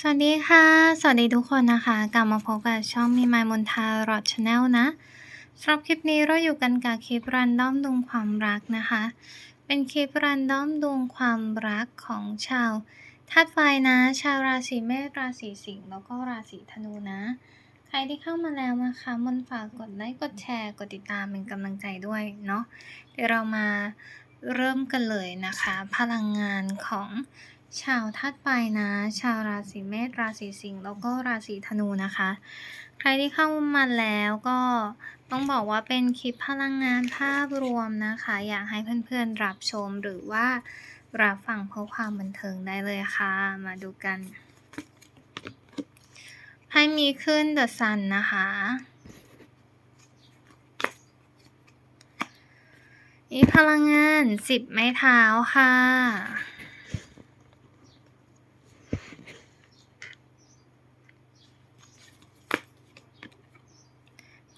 สวัสดีค่ะ สวัสดีทุกคนนะคะ กลับมาพบกับช่องมีมายมนทารอดชาแนลนะสำหรับคลิปนี้เราอยู่กันกับคลิปรันด้อมดวงความรักนะคะ เป็นคลิปรันด้อมดวงความรักของชาวธาตุไฟนะ ชาวราศีเมษราศีสิงห์แล้วก็ราศีธนูนะ ใครที่เข้ามาแล้วนะคะมนฝากกดไลค์กดแชร์กดติดตามเป็นกำลังใจด้วยเนาะเดี๋ยวเรามาเริ่มกันเลยนะคะ พลังงานของ ชาวธาตุไฟนะ ชาวราศีเมษราศีสิงห์แล้วก็ราศีธนูนะคะ ใครที่เข้ามาแล้วก็ต้องบอกว่าเป็นคลิปพลังงานภาพรวมนะคะ อยากให้เพื่อนๆรับชมหรือว่ารับฟังเพื่อความบันเทิงได้เลยค่ะ มาดูกันไพ่มีขึ้น The Sun นนะคะนี่พลังงานสิบไม้เท้าค่ะ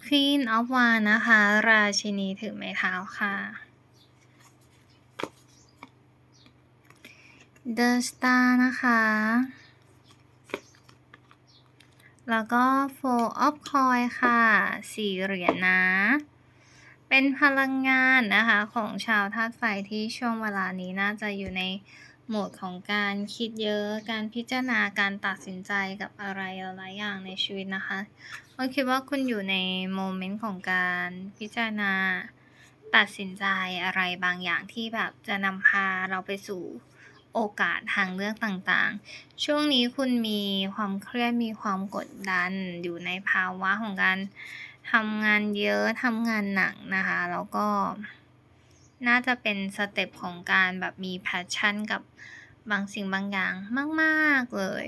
Queen of Wands นะคะ ราชินีถือไม้เท้าค่ะ The Star นะคะ แล้วก็ Four of Coins ค่ะสี่เหรียญนะ เป็นพลังงานนะคะ ของชาวธาตุไฟที่ช่วงเวลานี้น่าจะอยู่ใน โหมดของการคิดเยอะ การพิจารณาการตัดสินใจกับอะไรหลายอย่างในชีวิตนะคะเราคิดว่าคุณอยู่ในโมเมนต์ของการพิจารณาตัดสินใจอะไรบางอย่างที่แบบจะนำพาเราไปสู่โอกาสทางเลือกต่างๆ ช่วงนี้คุณมีความเครียด มีความกดดัน อยู่ในภาวะของการทำงานเยอะ ทำงานหนักนะคะ แล้วก็ น่าจะเป็นสเต็ปของการแบบมี passion กับบางสิ่งบางอย่างมาก ๆ เลย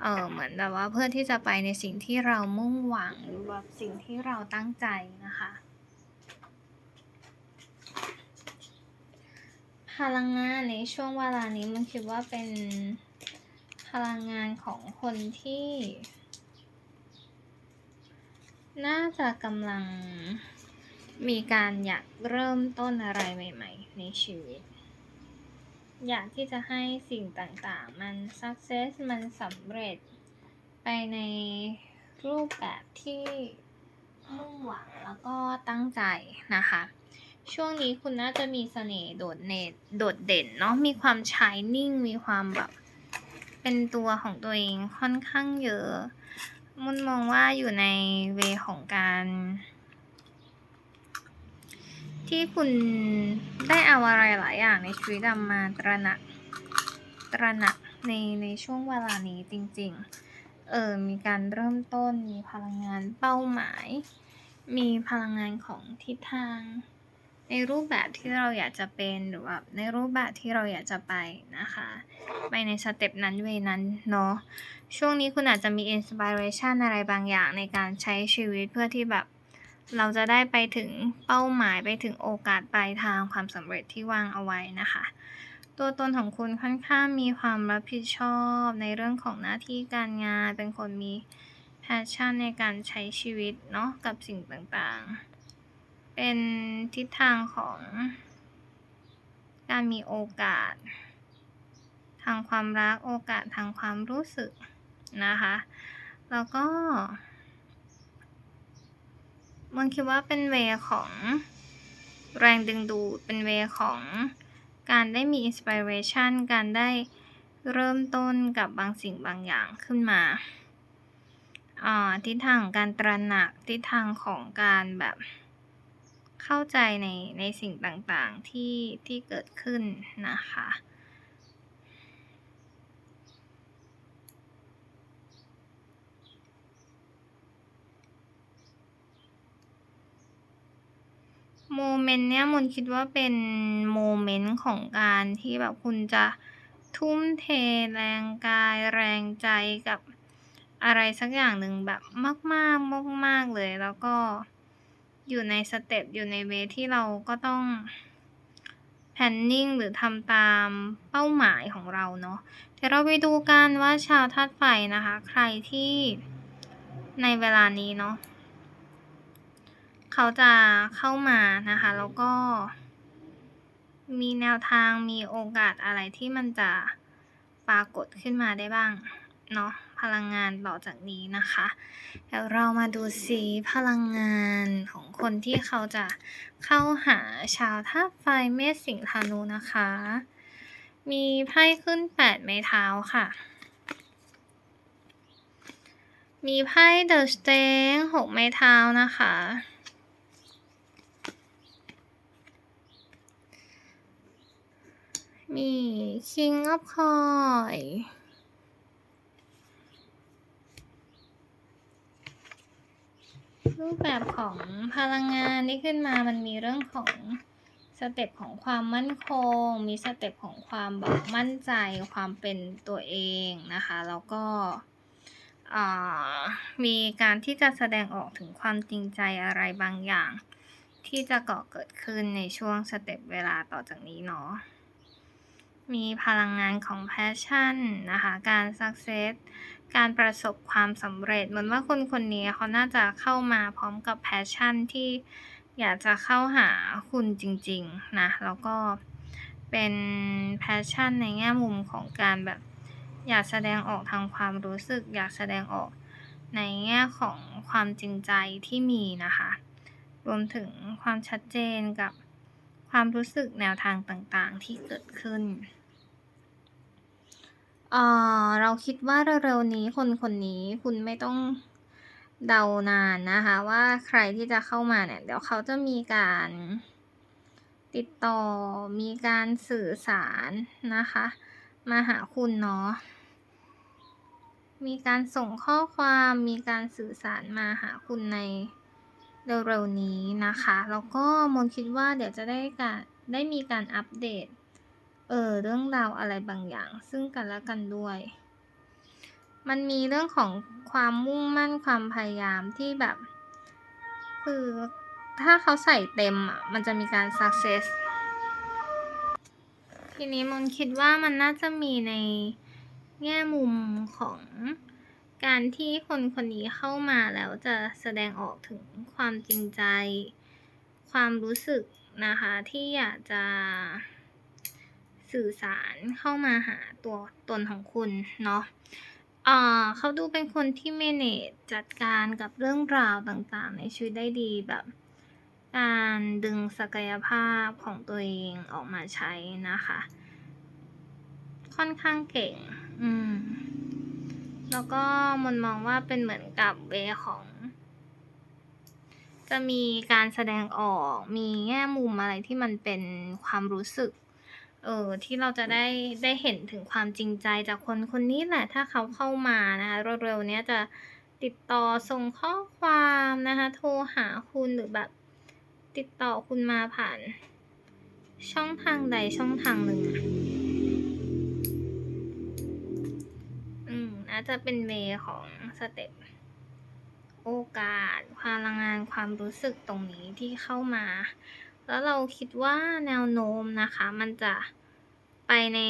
เออเหมือนแบบว่าเพื่อที่จะไปในสิ่งที่เรามุ่งหวังหรือแบบสิ่งที่เราตั้งใจนะคะ พลังงานในช่วงเวลานี้มันคิดว่าเป็นพลังงานของคนที่ น่าจะกำลัง มีการอยากเริ่มต้นอะไรใหม่ ๆ ในชีวิต อยากที่จะให้สิ่งต่างๆ มัน success มันสำเร็จ ไปในรูปแบบที่มุ่งหวังแล้วก็ตั้งใจนะคะ ช่วงนี้คุณน่าจะมีเสน่ห์โดดเนตโดดเด่นเนาะมีความชายนิ่ง มีความแบบเป็นตัวของตัวเองค่อนข้างเยอะ มุนมองว่าอยู่ในเวของการ ที่คุณได้เอาอะไรหลายอย่างในชีวิตมาตระหนักตระหนักในในช่วงเวลานี้จริง ๆ เออมีการเริ่มต้นมีพลังงานเป้าหมาย มีพลังงานของทิศทาง ในรูปแบบที่เราอยากจะเป็นหรือว่าในรูปแบบที่เราอยากจะไปนะคะไปในสเต็ปนั้นเวนั้นเนาะช่วงนี้คุณอาจจะมีอินสปิเรชันอะไรบางอย่างในการใช้ชีวิตเพื่อที่แบบ เราจะได้ไปถึงเป้าหมายไปถึงโอกาสปลายทางความสำเร็จที่วางเอาไว้นะคะ ตัวตนของคุณค่อนข้างมีความรับผิดชอบในเรื่องของหน้าที่การงาน เป็นคนมีแพชชั่นในการใช้ชีวิตเนาะกับสิ่งต่างๆ เป็นทิศทางของการมีโอกาส ทางความรักโอกาสทางความรู้สึกนะคะ แล้วก็ มันคิดว่าเป็นเวของแรงดึงดูดเป็นเวของการได้มีอินสปิเรชันการได้เริ่มต้นกับบางสิ่งบางอย่างขึ้นมาอ่าทิศทางของการตระหนักทิศทางของการแบบเข้าใจในในสิ่งต่างๆที่ที่เกิดขึ้นนะคะ โมเมนต์เนี้ยมนคิดว่าเป็นโมเมนต์ของการที่แบบคุณจะทุ่มเทแรงกายแรงใจกับอะไรสักอย่างหนึ่งแบบมากๆมากๆเลย แล้วก็อยู่ในสเต็ปอยู่ในเวที่เราก็ต้อง planning หรือทำตามเป้าหมายของเราเนาะเดี๋ยวเราไปดูกันว่าชาวธาตุไฟนะคะ ใครที่ในเวลานี้เนาะ เขาจะเข้ามานะคะ แล้วก็ มีแนวทางมีโอกาสอะไรที่มันจะปรากฏขึ้นมาได้บ้างเนาะพลังงานต่อจากนี้นะคะเดี๋ยวเรามาดูซิพลังงานของคนที่เขาจะเข้าหาชาวธาตุไฟเมษสิงห์ธนูนะคะ มีไพ่ขึ้น8ไม้เท้าค่ะ มีไพ่เดอะสเตงหกไม้เท้านะคะ มี King of Coin รูปแบบของพลังงานที่ขึ้นมามันมีเรื่องของสเต็ปของความมั่นคง มีสเต็ปของความแบบมั่นใจความเป็นตัวเองนะคะ แล้วก็มีการที่จะแสดงออกถึงความจริงใจอะไรบางอย่าง ที่จะก่อเกิดขึ้นในช่วงสเต็ปเวลาต่อจากนี้เนาะ มีพลังงานของแพชชั่นนะคะ การสักเซส การประสบความสำเร็จ เหมือนว่าคนคนนี้เขาน่าจะเข้ามาพร้อมกับแพชชั่นที่อยากจะเข้าหาคุณจริงๆนะ แล้วก็เป็นแพชชั่นในแง่มุมของการแบบอยากแสดงออกทางความรู้สึก อยากแสดงออกในแง่ของความจริงใจที่มีนะคะ รวมถึงความชัดเจนกับความรู้สึกแนวทางต่างๆที่เกิดขึ้น เอ่อเราคิดว่าเร็วๆนี้คนคนนี้คุณไม่ต้องเดานานนะคะ ว่าใครที่จะเข้ามาเนี่ย เดี๋ยวเขาจะมีการติดต่อมีการสื่อสารนะคะ มาหาคุณเนาะมีการส่งข้อความมีการสื่อสารมาหาคุณในเร็วๆนี้นะคะ แล้วก็มนคิดว่าเดี๋ยวจะได้การได้มีการอัปเดต เออเรื่องราวอะไรบางอย่าง ซึ่งกันและกันด้วย มันมีเรื่องของความมุ่งมั่นความพยายามที่แบบ คือถ้าเขาใส่เต็มอะ มันจะมีการ success ทีนี้มนคิดว่ามันน่าจะมีในแง่มุมของการที่คนคนนี้เข้ามาแล้วจะแสดงออกถึงความจริงใจ ความรู้สึกนะคะ ที่อยากจะ สื่อสารเข้ามาหาตัวตนของคุณเนาะเขาดูเป็นคนที่ manage จัดการกับเรื่องราวต่างๆ ในชีวิตได้ดีแบบ การดึงศักยภาพของตัวเองออกมาใช้นะคะ ค่อนข้างเก่ง อืม แล้วก็มนมองว่าเป็นเหมือนกับเวของ จะมีการแสดงออกมีแง่มุมอะไรที่มันเป็นความรู้สึก เออที่เราจะได้ได้เห็นถึงความจริงใจจากคนคนนี้แหละ ถ้าเขาเข้ามานะคะเร็วๆเนี้ยจะติดต่อส่งข้อความนะคะ โทรหาคุณหรือแบบติดต่อคุณมาผ่าน ช่องทางใดช่องทางหนึ่งอืมน่าจะเป็นเวย์ของสเต็ปโอกาสพลังงานความรู้สึกตรงนี้ที่เข้ามา แล้วเราคิดว่าแนวโน้มนะคะ มันจะไปใน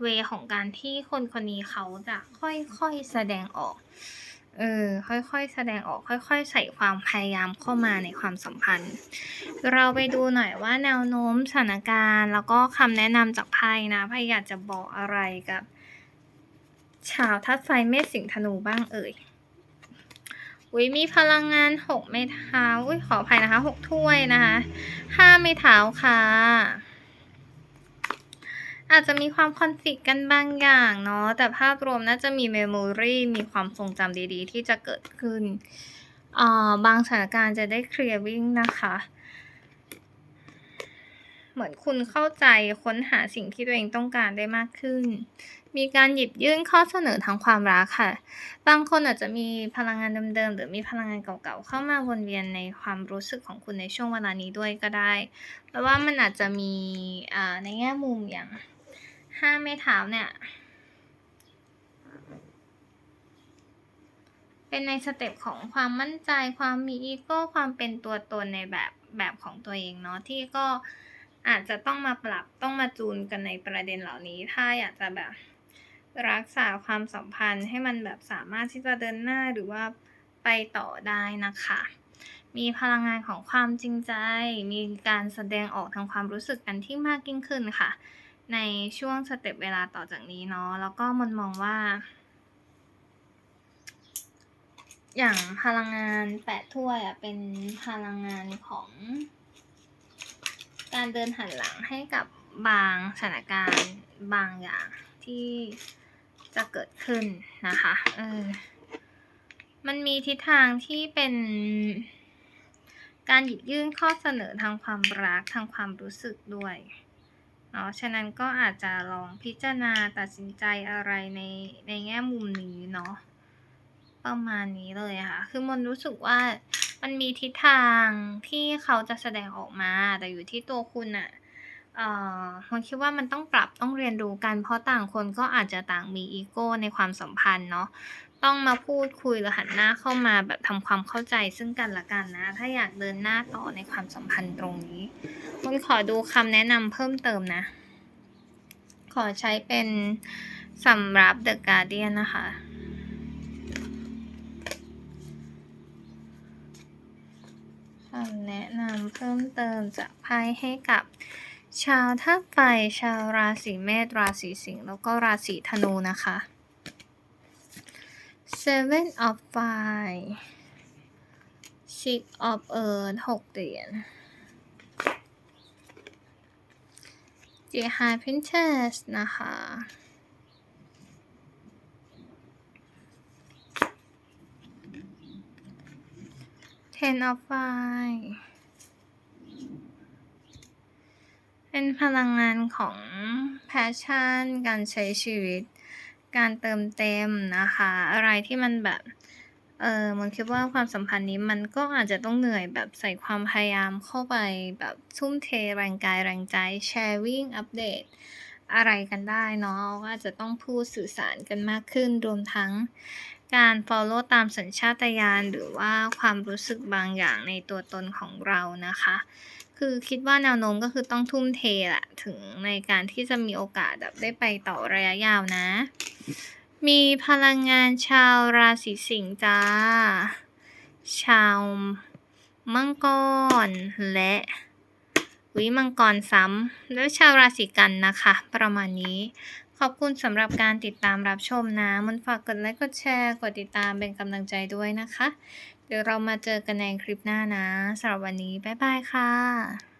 เวของการที่คนคนนี้เขาจะค่อยๆแสดงออกเออค่อยๆ แสดงออกค่อย ๆ ใส่ความพยายามเข้ามาในความสัมพันธ์ เราไปดูหน่อยว่าแนวโน้มสถานการณ์ แล้วก็คำแนะนำจากไพ่นะไพ่อยากจะบอกอะไรกับ ชาวธาตุไฟเมษสิงธนูบ้างเอ่ย อุ้ยมีพลังงาน6ไม้เท้าอุ้ยขออภัยนะคะหกถ้วยนะคะ5ไม้เท้าค่ะ อาจจะมีความคอนฟ lict กันบางอย่างเนาะแต่ภาพรวมน่าจะมีเมมโมรีมีความทรงจำดีๆ ที่จะเกิดขึ้นอ่าบางสถานการณ์จะได้เคลียร์วิ่งนะคะ เหมือนคุณเข้าใจค้นหาสิ่งที่ตัวเองต้องการได้มากขึ้น มีการหยิบยื่นข้อเสนอทางความรักค่ะ บางคนอาจจะมีพลังงานเดิมๆหรือมีพลังงานเก่าๆเข้ามาวนเวียนในความรู้สึกของคุณในช่วงเวลานี้ด้วยก็ได้เพราะว่ามันอาจจะมีในแง่มุมอย่าง5ไม้เท้าเนี่ยเป็นในสเต็ปของความมั่นใจ ความมีอีโก้ ความเป็นตัวตนในแบบแบบของตัวเองเนาะที่ก็ อาจจะต้องมาปรับต้องมาจูนกันในประเด็นเหล่านี้ ถ้าอยากจะแบบรักษาความสัมพันธ์ให้มันแบบสามารถที่จะเดินหน้าหรือว่าไปต่อได้นะคะ มีพลังงานของความจริงใจ มีการแสดงออกทางความรู้สึกกันที่มากยิ่งขึ้นค่ะ ในช่วงสเต็ปเวลาต่อจากนี้เนาะ แล้วก็มนมองว่า อย่างพลังงานแปดถ้วยอะเป็นพลังงานของ การเดินหันหลังให้กับบางสถานการณ์บางอย่างที่จะเกิดขึ้นนะคะเออมันมีทิศทางที่เป็นการหยิบยื่นข้อเสนอทางความรักทางความรู้สึกด้วยเนาะฉะนั้นก็อาจจะลองพิจารณาตัดสินใจอะไรในในแง่มุมนี้เนาะประมาณนี้เลยค่ะ คือมนรู้สึกว่า มันมีทิศทางที่เขาจะแสดงออกมา แต่อยู่ที่ตัวคุณอะเอ่อมนคิดว่ามันต้องปรับต้องเรียนรู้กัน เพราะต่างคนก็อาจจะต่างมีอีโก้ในความสัมพันธ์เนาะต้องมาพูดคุยหรือหันหน้าเข้ามาแบบทำความเข้าใจซึ่งกันและกันนะ ถ้าอยากเดินหน้าต่อในความสัมพันธ์ตรงนี้มนขอดูคำแนะนำเพิ่มเติมนะ ขอใช้เป็นสำหรับ The Guardian นะคะำแนะนำเพิ่มเติมจากไพ่ให้กับ ชาวธาตุไฟ ชาวราศีเมษ ราศีสิงห์ แล้วก็ราศีธนูนะคะ Seven of Five Six of Earth หกเหรียญ The High Princess นะคะ Ten of Five เป็นพลังงานของ passion การใช้ชีวิต การเติมเต็มนะคะ อะไรที่มันแบบ เออมันคิดว่าความสัมพันธ์นี้มันก็อาจจะต้องเหนื่อยแบบใส่ความพยายามเข้าไปแบบทุ่มเทแรงกายแรงใจ sharing อัปเดตอะไรกันได้เนาะก็อาจจะต้องพูดสื่อสารกันมากขึ้นรวมทั้ง การ follow ตามสัญชาตญาณหรือว่าความรู้สึกบางอย่างในตัวตนของเรานะคะ คือคิดว่าแนวโน้มก็คือต้องทุ่มเทแหละถึงในการที่จะมีโอกาสแบบได้ไปต่อระยะยาวนะ มีพลังงานชาวราศีสิงห์จ้า ชาวมังกรและวิมังกรซ้ำแล้วชาวราศีกันนะคะ ประมาณนี้ อบคุณสำหรับการติดตามรับชมนะ มันฝากกดไลค์ กดแชร์ กดติดตามเป็นกำลังใจด้วยนะคะ เดี๋ยวเรามาเจอกันในคลิปหน้านะสำหรับวันนี้ บ๊ายบายค่ะ